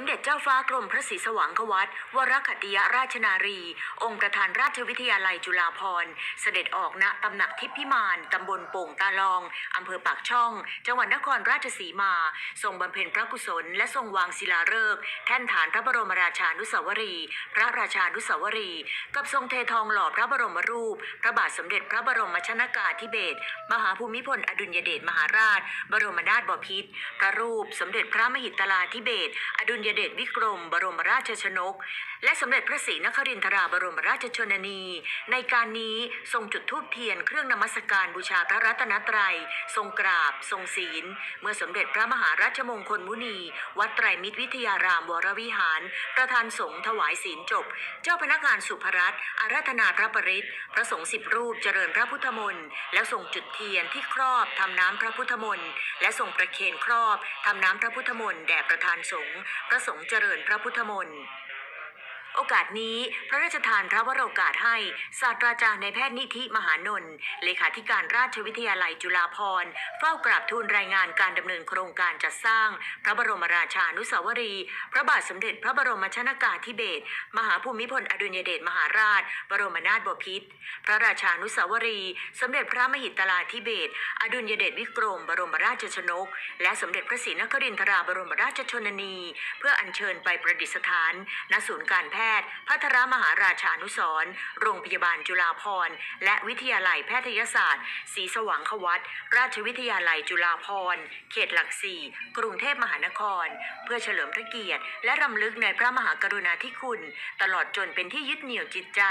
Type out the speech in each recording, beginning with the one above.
มเด็จเจ้าฟ้ากรมพระศรีสว่างควัตวรคัติยราชนารี องค์ประธานราชวิทยาลัยจุฬาภรณ์ เสด็จออกณตำหนักทิพย์พิมานตำบลโป่งตาลองอำเภอปากช่อง จังหวัดนครราชสีมา ทรงบำเพ็ญพระกุศล และทรงวางศิลาฤกษ์แท่นฐานพระบรมราชานุสาวรีย์พระราชานุสาวรีย์กับทรงเททองหล่อพระบรมรูป พระบาทสมเด็จพระบรมชนากาธิเบศรมหาภูมิพลอดุลยเดชมหาราช บรมนาถบพิตรพระรูป สมเด็จพระมหิตลาธิเบศรอดุลยเดชวิกรม บรมราชชนก และสมเด็จพระศรีนครินทราบรมราชชนนี ในการนี้ทรงจุดธูปเทียนเครื่องนมัสการบูชาพระรัตนตรัย ทรงกราบ ทรงศีล เมื่อสมเด็จพระมหาราชมงคลมุนี วัดไตรมิตรวิทยารามวรวิหาร ประธานสงฆ์ถวายศีลจบ เจ้าพนักงานสุภรัตน์อาราธนาพระปริตรพระสงฆ์สิบรูปเจริญพระพุทธมนต์แล้วส่งจุดเทียนที่ครอบทำน้ำพระพุทธมนต์และส่งประเคนครอบทำน้ำพระพุทธมนต์แด่ประธานสงฆ์ระสงฆ์เจริญพระพุทธมนต์ โอกาสนี้พระราชทานพระวโรกาสให้ศาสตราจารย์ในแพทย์นิธิมหานนท์เลขาธิการราชวิทยาลัยจุฬาภรณ์เฝ้ากราบทูลรายงานการดำเนินโครงการจัดสร้าง พระบรมราชานุสาวรีย์พระบาทสมเด็จพระบรมชนากาธิเบศรมหาภูมิพลอดุลยเดชมหาราช บรมนาถบพิตรพระราชานุสาวรีย์สมเด็จพระมหิตลาธิเบศรอดุลยเดชวิกรม บรมราชชนก และสมเด็จพระศรีนครินทราบรมราชชนนี เพื่ออัญเชิญไปประดิษฐานณศูนย์การแพทย์พัทรมหาราชานุสรโรงพยาบาลจุฬาภรณ์ และวิทยาลัยแพทยศาสตร์ศรีสว่างควัตราชวิทยาลัยจุฬาภรณ์ เขตหลักสี่กรุงเทพมหานคร เพื่อเฉลิมพระเกียรติ และรำลึกในพระมหากรุณาธิคุณ ตลอดจนเป็นที่ยึดเหนี่ยวจิตใจ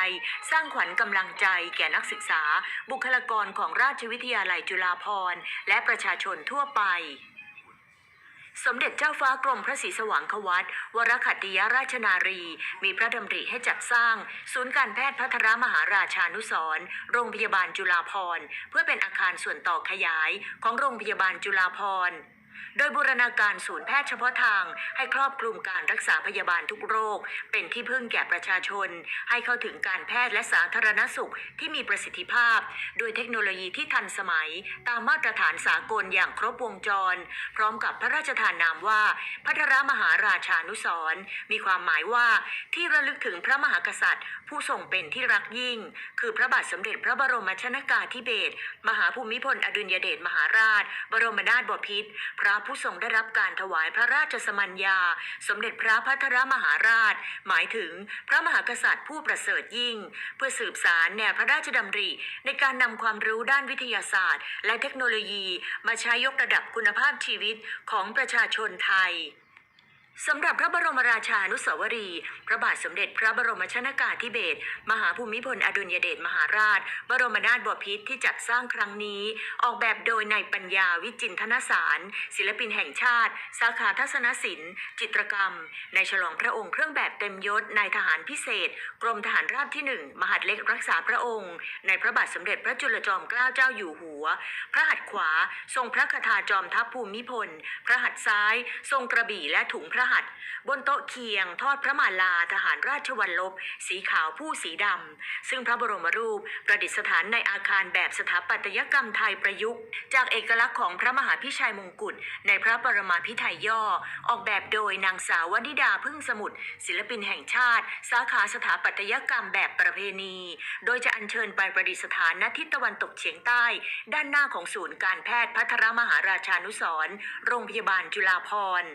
สร้างขวัญกำลังใจแก่นักศึกษา บุคลากรของราชวิทยาลัยจุฬาภรณ์ และประชาชนทั่วไป สมเด็จเจ้าฟ้ากรมพระศรีสว่างควัตวรคัตติยราชนารี มีพระดำริให้จัดสร้าง ศูนย์การแพทย์พัทรมหาราชานุสรณ์โรงพยาบาลจุฬาภรณ์ เพื่อเป็นอาคารส่วนต่อขยายของโรงพยาบาลจุฬาภรณ์ โดยบูรณาการศูนย์แพทย์เฉพาะทางให้ครอบคลุมการรักษาพยาบาลทุกโรค เป็นที่พึ่งแก่ประชาชน ให้เข้าถึงการแพทย์และสาธารณสุขที่มีประสิทธิภาพ โดยเทคโนโลยีที่ทันสมัย ตามมาตรฐานสากลอย่างครบวงจร พร้อมกับพระราชทานนามว่า พัทรมหาราชานุสรมีความหมายว่าที่ระลึกถึงพระมหากษัตริย์ ผู้ทรงเป็นที่รักยิ่ง คือพระบาทสมเด็จพระบรมชนากาธิเบศรมหาภูมิพลอดุลยเดชมหาราช บรมนาถบพิตรพระระผู้ทรงได้รับการถวายพระราชสมัญญา สมเด็จพระพัทรมหาราช หมายถึงพระมหากษัตริย์ผู้ประเสริฐยิ่ง เพื่อสืบสารแนวพระราชดำริ ในการนำความรู้ด้านวิทยาศาสตร์ และเทคโนโลยี มาใช้ยกระดับคุณภาพชีวิตของประชาชนไทย สำหรับพระบรมราชานุสาวรีย์พระบาทสมเด็จพระบรมชนากาธิเบศรมหาภูมิพลอดุลยเดชมหาราช บรมนาถบพิตรที่จัดสร้างครั้งนี้ ออกแบบโดยนายปัญญาวิจินทนสาร ศิลปินแห่งชาติ สาขาทัศนศิลป์ จิตรกรรม ในฉลองพระองค์เครื่องแบบเต็มยศนายทหารพิเศษ กรมทหารราบที่หนึ่งมหาดเล็กรักษาพระองค์ ในพระบาทสมเด็จพระจุลจอมเกล้าเจ้าอยู่หัว พระหัตถ์ขวา ทรงพระคทาจอมทัพภูมิพล พระหัตถ์ซ้าย ทรงกระบี่และถุงพระหัตถ์บนโต๊ะเคียง ทอดพระมาลาทหารราชวัลลบ สีขาวผู้สีดำ ซึ่งพระบรมรูปประดิษฐานในอาคารแบบสถาปัตยกรรมไทยประยุกต์ จากเอกลักษณ์ของพระมหาพิชัยมงกุฎในพระปรมาภิไธยย่อ ออกแบบโดยนางสาววนิดาพึ่งสมุทรศิลปินแห่งชาติ สาขาสถาปัตยกรรมแบบประเพณี โดยจะอัญเชิญไปประดิษฐานณทิศตะวันตกเฉียงใต้ด้านหน้าของศูนย์การแพทย์พัทรมหาราชานุสรณ์โรงพยาบาลจุฬาภรณ์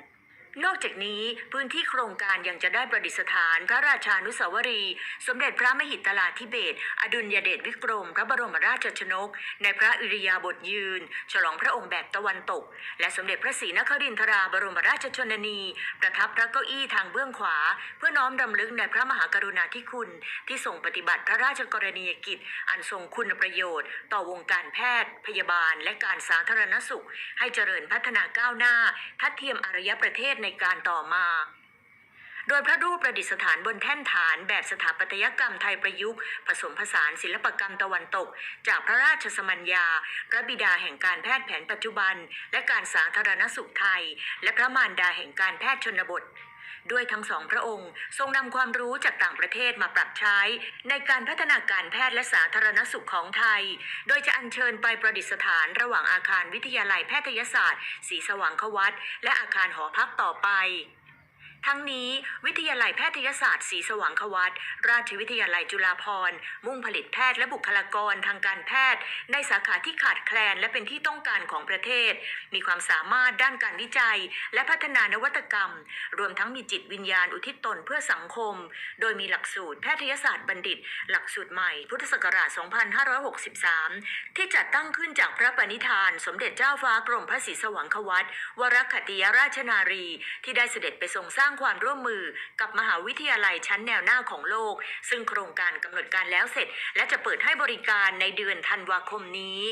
นอกจากนี้พื้นที่โครงการยังจะได้ประดิษฐาน พระราชานุสาวรีย์สมเด็จพระมหิตลาธิเบศรอดุลยเดชวิกรม พระบรมราชชนก ในพระอิริยาบถยืน ฉลองพระองค์แบบตะวันตก และสมเด็จพระศรีนครินทราบรมราชชนนี ประทับพระเก้าอี้ทางเบื้องขวา เพื่อน้อมรำลึกในพระมหากรุณาธิคุณ ที่ทรงปฏิบัติพระราชกรณียกิจ อันทรงคุณประโยชน์ ต่อวงการแพทย์ พยาบาล และการสาธารณสุข ให้เจริญพัฒนาก้าวหน้า ทัดเทียมอารยประเทศในการต่อมา โดยพระรูปประดิษฐานบนแท่นฐานแบบสถาปัตยกรรมไทยประยุกต์ ผสมผสานศิลปกรรมตะวันตก จากพระราชสมัญญา พระบิดาแห่งการแพทย์แผนปัจจุบัน และการสาธารณสุขไทย และพระมารดาแห่งการแพทย์ชนบท ด้วยทั้งสองพระองค์ ทรงนำความรู้จากต่างประเทศมาปรับใช้ ในการพัฒนาการแพทย์และสาธารณสุขของไทย โดยจะอัญเชิญไปประดิษฐานระหว่างอาคารวิทยาลัยแพทยศาสตร์ศรีสว่างควัตและอาคารหอพักต่อไป ทั้งนี้วิทยาลัยแพทยศาสตร์ศรีสว่างควัตราชวิทยาลัยจุฬาภรณ์มุ่งผลิตแพทย์และบุคลากรทางการแพทย์ ในสาขาที่ขาดแคลนและเป็นที่ต้องการของประเทศ มีความสามารถด้านการวิจัย และพัฒนานวัตกรรม รวมทั้งมีจิตวิญญาณอุทิศตนเพื่อสังคม โดยมีหลักสูตรแพทยศาสตร์บัณฑิต หลักสูตรใหม่พุทธศักราช 2563 ที่จัดตั้งขึ้นจากพระปณิธาน สมเด็จเจ้าฟ้ากรมพระศรีสว่างควัตวรคติยราชนารี ที่ได้เสด็จไปทรงสร้างความร่วมมือกับมหาวิทยาลัยชั้นแนวหน้าของโลก ซึ่งโครงการกำหนดการแล้วเสร็จ และจะเปิดให้บริการในเดือนธันวาคมนี้